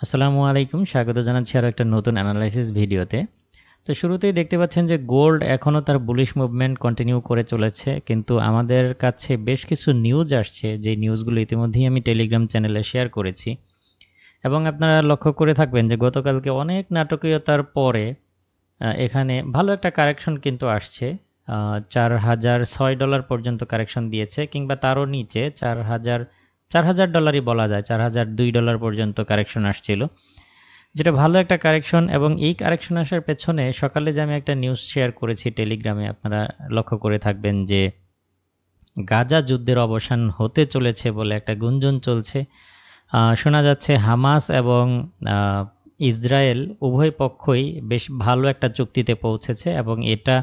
আসসালামু আলাইকুম। স্বাগত জানাচ্ছি আরও একটা নতুন অ্যানালাইসিস ভিডিওতে। তো শুরুতেই দেখতে পাচ্ছেন যে গোল্ড এখনও তার বুলিশ মুভমেন্ট কন্টিনিউ করে চলেছে। কিন্তু আমাদের কাছে বেশ কিছু নিউজ আসছে। যে নিউজগুলো ইতিমধ্যেই আমি টেলিগ্রাম চ্যানেলে শেয়ার করেছি। এবং আপনারা লক্ষ্য করে থাকবেন যে গতকালকে অনেক নাটকীয়তার পরে এখানে ভালো একটা কারেকশন কিন্তু আসছে। চার হাজার ছয় ডলার পর্যন্ত কারেকশন দিয়েছে কিংবা তারও নিচে চার হাজার চার হাজার ডলারই বলা যায়, চার হাজার দুই ডলার পর্যন্ত কারেকশন আসছিল। যেটা ভালো একটা কারেকশন এবং এই কারেকশন আসার পেছনে সকালে যে আমি একটা নিউজ শেয়ার করেছি টেলিগ্রামে, আপনারা লক্ষ্য করে থাকবেন যে গাজা যুদ্ধের অবসান হতে চলেছে বলে একটা গুঞ্জন চলছে। শোনা যাচ্ছে হামাস এবং ইসরায়েল উভয় পক্ষই বেশ ভালো একটা চুক্তিতে পৌঁছেছে এবং এটা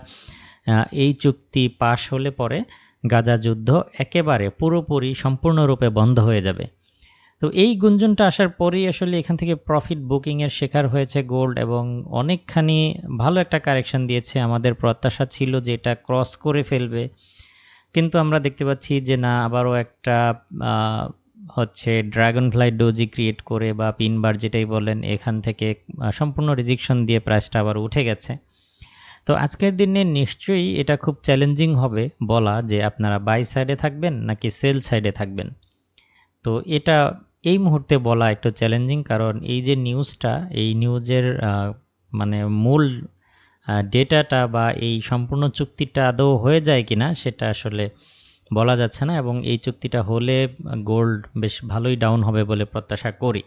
এই চুক্তি পাশ হলে পরে গাজা যুদ্ধ একেবারে পুরোপুরি সম্পূর্ণরূপে বন্ধ হয়ে যাবে। তো এই গুঞ্জনটা আসার পরেই আসলে এখান থেকে প্রফিট বুকিংয়ের শিকার হয়েছে গোল্ড এবং অনেকখানি ভালো একটা কারেকশন দিয়েছে আমাদের প্রত্যাশা ছিল যে এটা ক্রস করে ফেলবে। কিন্তু আমরা দেখতে পাচ্ছি যে না, আবারও একটা হচ্ছে ড্রাগন ফ্লাই ডোজি ক্রিয়েট করে বা পিনবার যেটাই বলেন, এখান থেকে সম্পূর্ণ রিজেকশন দিয়ে প্রাইসটা আবার উঠে গেছে। তো আজকের দিনে নিশ্চয়ই এটা খুব চ্যালেঞ্জিং হবে বলা যে আপনারা বাই সাইডে থাকবেন নাকি সেল সাইডে থাকবেন। তো এটা এই মুহূর্তে বলা একটু চ্যালেঞ্জিং কারণ এই যে নিউজটা এই নিউজের মানে মূল ডেটাটা বা এই সম্পূর্ণ চুক্তিটা আদৌ হয়ে যায় কিনা সেটা আসলে বলা যাচ্ছে না এবং এই চুক্তিটা হলে গোল্ড বেশ ভালোই ডাউন হবে বলে প্রত্যাশা করি।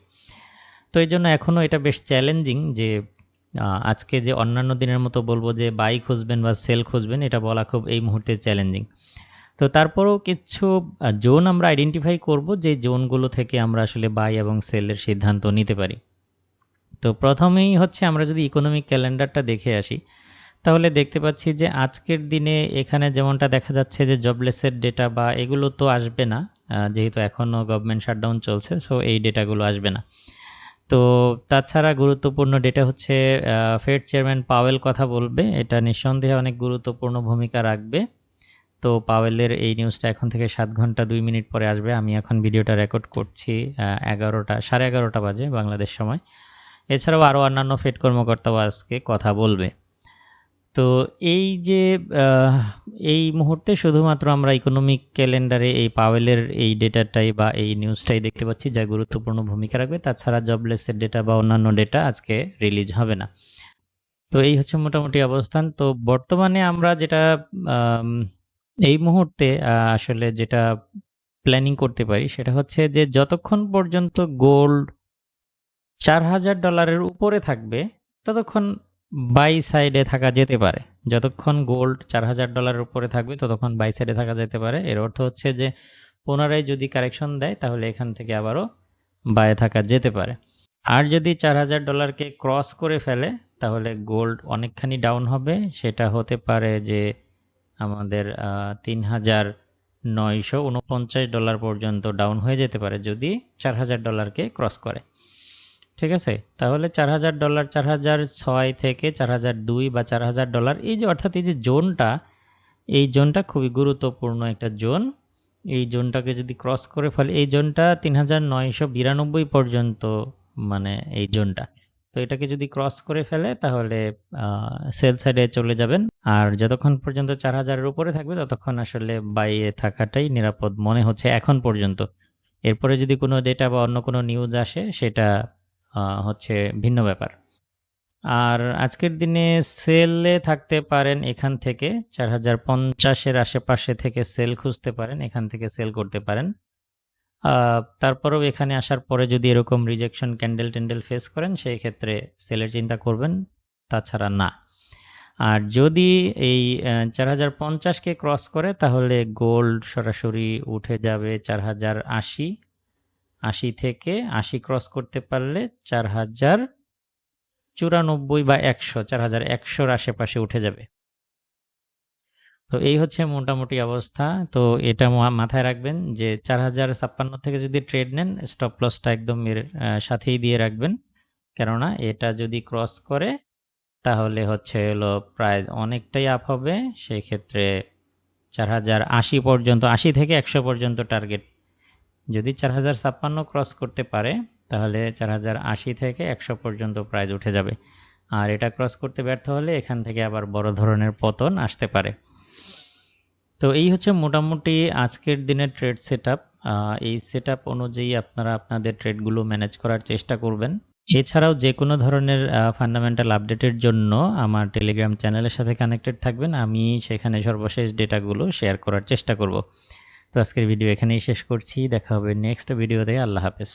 তো এই জন্য এখনও এটা বেশ চ্যালেঞ্জিং যে আজকে যে অন্যান্য দিনের মতো বলব যে বাই খুঁজবেন বা সেল খুঁজবেন, এটা বলা খুব এই মুহূর্তে চ্যালেঞ্জিং তো তারপরেও কিছু জোন আমরা আইডেন্টিফাই করব যে জোনগুলো থেকে আমরা আসলে বাই এবং সেলের সিদ্ধান্ত নিতে পারি। তো প্রথমেই হচ্ছে আমরা যদি ইকোনমিক ক্যালেন্ডারটা দেখে আসি, তাহলে দেখতে পাচ্ছি যে আজকের দিনে এখানে যেমনটা দেখা যাচ্ছে যে জবলেসের ডেটা বা এগুলো তো আসবে না যেহেতু এখনও গভর্নমেন্ট শাটডাউন চলছে সো এই ডেটাগুলো আসবে না। তো তাছাড়া গুরুত্বপূর্ণ ডেটা হচ্ছে ফেড চেয়ারম্যান পাওয়েল কথা বলবে। এটা নিঃসন্দেহে অনেক গুরুত্বপূর্ণ ভূমিকা রাখবে। তো পাওয়েলের এই নিউজটা এখন থেকে সাত ঘণ্টা দুই মিনিট পরে আসবে। আমি এখন ভিডিওটা রেকর্ড করছি এগারোটা, সাড়ে এগারোটা বাজে বাংলাদেশ সময়। এছাড়াও আরও অন্যান্য ফেড কর্মকর্তাও আজকে কথা বলবে। তো এই যে এই মুহূর্তে শুধুমাত্র আমরা ইকোনমিক ক্যালেন্ডারে এই পাওয়েলের এই ডেটাটাই বা এই নিউজটাই দেখতে পাচ্ছি, যা গুরুত্বপূর্ণ ভূমিকা রাখবে। তাছাড়া জবলেসের ডেটা বা অন্যান্য ডেটা আজকে রিলিজ হবে না। তো এই হচ্ছে মোটামুটি অবস্থান। তো বর্তমানে আমরা যেটা এই মুহূর্তে আসলে যেটা প্ল্যানিং করতে পারি, সেটা হচ্ছে যে, যতক্ষণ পর্যন্ত গোল্ড চার হাজার ডলারের উপরে থাকবে, ততক্ষণ বাই সাইডে থাকা যেতে পারে। যতক্ষণ গোল্ড চার হাজার ডলারের উপরে থাকবে, ততক্ষণ বাই সাইডে থাকা যেতে পারে। এর অর্থ হচ্ছে যে, পুনরায় যদি কারেকশন দেয়, তাহলে এখান থেকে আবারও বায়ে থাকা যেতে পারে। আর যদি চার হাজার ডলারকে ক্রস করে ফেলে, তাহলে গোল্ড অনেকখানি ডাউন হবে। সেটা হতে পারে যে, আমাদের তিন হাজার নয়শো উনপঞ্চাশ ডলার পর্যন্ত ডাউন হয়ে যেতে পারে যদি চার হাজার ডলারকে ক্রস করে। ঠিক আছে? তাহলে চার হাজার ডলার, চার হাজার ছয় থেকে চার হাজার দুই বা চার হাজার ডলার, এই যে অর্থাৎ এই যে জোনটা, এই জোনটা খুবই গুরুত্বপূর্ণ একটা জোন। এই জোনটাকে যদি ক্রস করে ফেলে, এই জোনটা তিন হাজার নয়শো বিরানব্বই পর্যন্ত মানে এই জোনটা। তো এটাকে যদি ক্রস করে ফেলে, তাহলে সেল সাইডে চলে যাবেন। আর যতক্ষণ পর্যন্ত চার হাজারের উপরে থাকবে, ততক্ষণ আসলে বাইরে থাকাটাই নিরাপদ মনে হচ্ছে এখন পর্যন্ত। এরপরে যদি কোনো ডেটা বা অন্য কোনো নিউজ আসে, সেটা হচ্ছে ভিন্ন ব্যাপার। আর আজকের দিনে সেলে থাকতে পারেন এখান থেকে, চার হাজার পঞ্চাশের আশেপাশে থেকে সেল খুঁজতে পারেন, এখান থেকে সেল করতে পারেন। তারপরেও এখানে আসার পরে যদি এরকম রিজেকশন ক্যান্ডেল ট্যান্ডেল ফেস করেন, সেই ক্ষেত্রে সেলের চিন্তা করবেন, তাছাড়া না। আর যদি এই চার হাজার পঞ্চাশকে ক্রস করে, তাহলে গোল্ড সরাসরি উঠে যাবে চার হাজার আশি। আশি থেকে আশি ক্রস করতে পারলে চার হাজার চুরানব্বই বা একশো, চার হাজার একশোর আশেপাশে উঠে যাবে। তো এই হচ্ছে মোটামুটি অবস্থা। তো এটা মাথায় রাখবেন যে চার হাজার ছাপ্পান্ন থেকে যদি ট্রেড নেন স্টপ লসটা একদম এর সাথেই দিয়ে রাখবেন। কেননা এটা যদি ক্রস করে, তাহলে হচ্ছে হলো প্রাইস অনেকটাই আপ হবে। সেই ক্ষেত্রে চার হাজার আশি পর্যন্ত, আশি থেকে একশো পর্যন্ত টার্গেট যদি চার হাজার ছাপ্পান্ন ক্রস করতে পারে, তাহলে চার হাজার আশি থেকে একশো পর্যন্ত প্রাইজ উঠে যাবে। আর এটা ক্রস করতে ব্যর্থ হলে এখান থেকে আবার বড় ধরনের পতন আসতে পারে। তো এই হচ্ছে মোটামুটি আজকের দিনের ট্রেড সেট এই সেট অনুযায়ী আপনারা আপনাদের ট্রেডগুলো ম্যানেজ করার চেষ্টা করবেন। এছাড়াও যে কোনো ধরনের ফান্ডামেন্টাল আপডেটের জন্য আমার টেলিগ্রাম চ্যানেলের সাথে কানেক্টেড থাকবেন। আমি সেখানে সর্বশেষ ডেটাগুলো শেয়ার করার চেষ্টা করব। তো আজকের ভিডিও এখানেই শেষ করছি। দেখা হবে নেক্সট ভিডিওতে আল্লাহ হাফেজ।